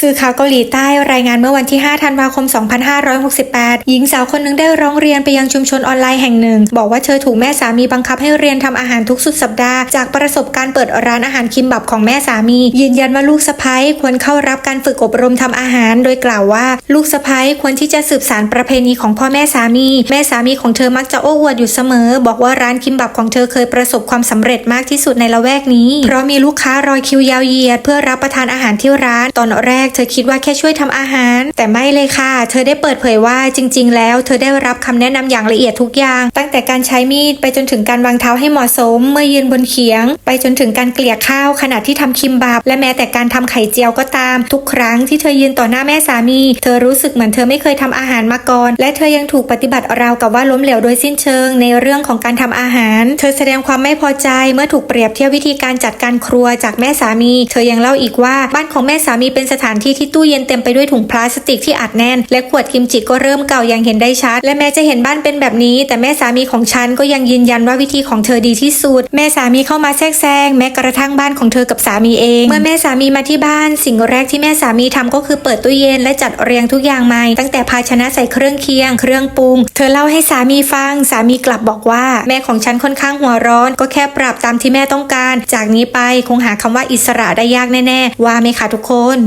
สื่อข่าวเกาหลีใต้รายงานเมื่อวันที่ 5 ธันวาคม 2568 หญิงสาวคนหนึ่งได้ร้องเรียนไปยังชุมชนออนไลน์แห่งหนึ่ง บอกว่าเธอถูกแม่สามีบังคับให้เรียนทำอาหารทุกสุดสัปดาห์ จากประสบการณ์เปิดร้านอาหารคิมบับของแม่สามี ยืนยันว่าลูกสะใภ้ควรเข้ารับการฝึกอบรมทำอาหาร โดยกล่าวว่า ลูกสะใภ้ควรที่จะสืบสานประเพณีของพ่อแม่สามี แม่สามีของเธอมักจะโอ้อวดอยู่เสมอ บอกว่าร้านคิมบับของเธอเคยประสบความสำเร็จมากที่สุดในละแวกนี้ เพราะมีลูกค้ารอยคิวยาวเหยียด เพื่อรับประทานอาหารที่ร้านตอนแรกเธอคิดว่าแค่ช่วยทำอาหาร แต่ไม่เลยค่ะ เธอได้เปิดเผยว่าจริง ๆ แล้ว เธอได้รับคำแนะนำอย่างละเอียดทุกอย่าง ตั้งแต่การใช้มีดไปจนถึงการวางเท้าให้เหมาะสม เมื่อยืนบนเขียง ไปจนถึงการเกลี่ยข้าวขณะที่ทำคิมบับและแม้แต่การทำไข่เจียวก็ตาม ทุกครั้งที่เธอยืนต่อหน้าแม่สามี เธอรู้สึกเหมือนเธอไม่เคยทำอาหารมาก่อน และเธอยังถูกปฏิบัติราวกับว่าล้มเหลวโดยสิ้นเชิง ในเรื่องของการทำอาหาร เธอแสดงความไม่พอใจเมื่อถูกเปรียบเทียบวิธีการจัดการครัวจากแม่สามี เธอยังเล่าอีกว่าบ้านของแม่สามีเป็นสถานที่ที่ตู้เย็นเต็มไปด้วยถุงพลาสติกที่อัดแน่น และขวดกิมจิก็เริ่มเก่าอย่างเห็นได้ชัด และแม้จะเห็นบ้านเป็นแบบนี้ แต่แม่สามีของฉันก็ยังยืนยันว่าวิธีของเธอดีที่สุด แม่สามีเข้ามาแทรกแซงแม้กระทั่งบ้านของเธอกับสามีเอง เมื่อแม่สามีมาที่บ้าน สิ่งแรกที่แม่สามีทำก็คือเปิดตู้เย็นและจัดเรียงทุกอย่างใหม่ ตั้งแต่ภาชนะใส่เครื่องเคียง เครื่องปรุง เธอเล่าให้สามีฟัง สามีกลับบอกว่า แม่ของฉันค่อนข้างหัวร้อน ก็แค่ปรับตามที่แม่ต้องการ จากนี้ไปคงหาคำว่าอิสระได้ยากแน่ๆ ว่าไหมคะทุกคน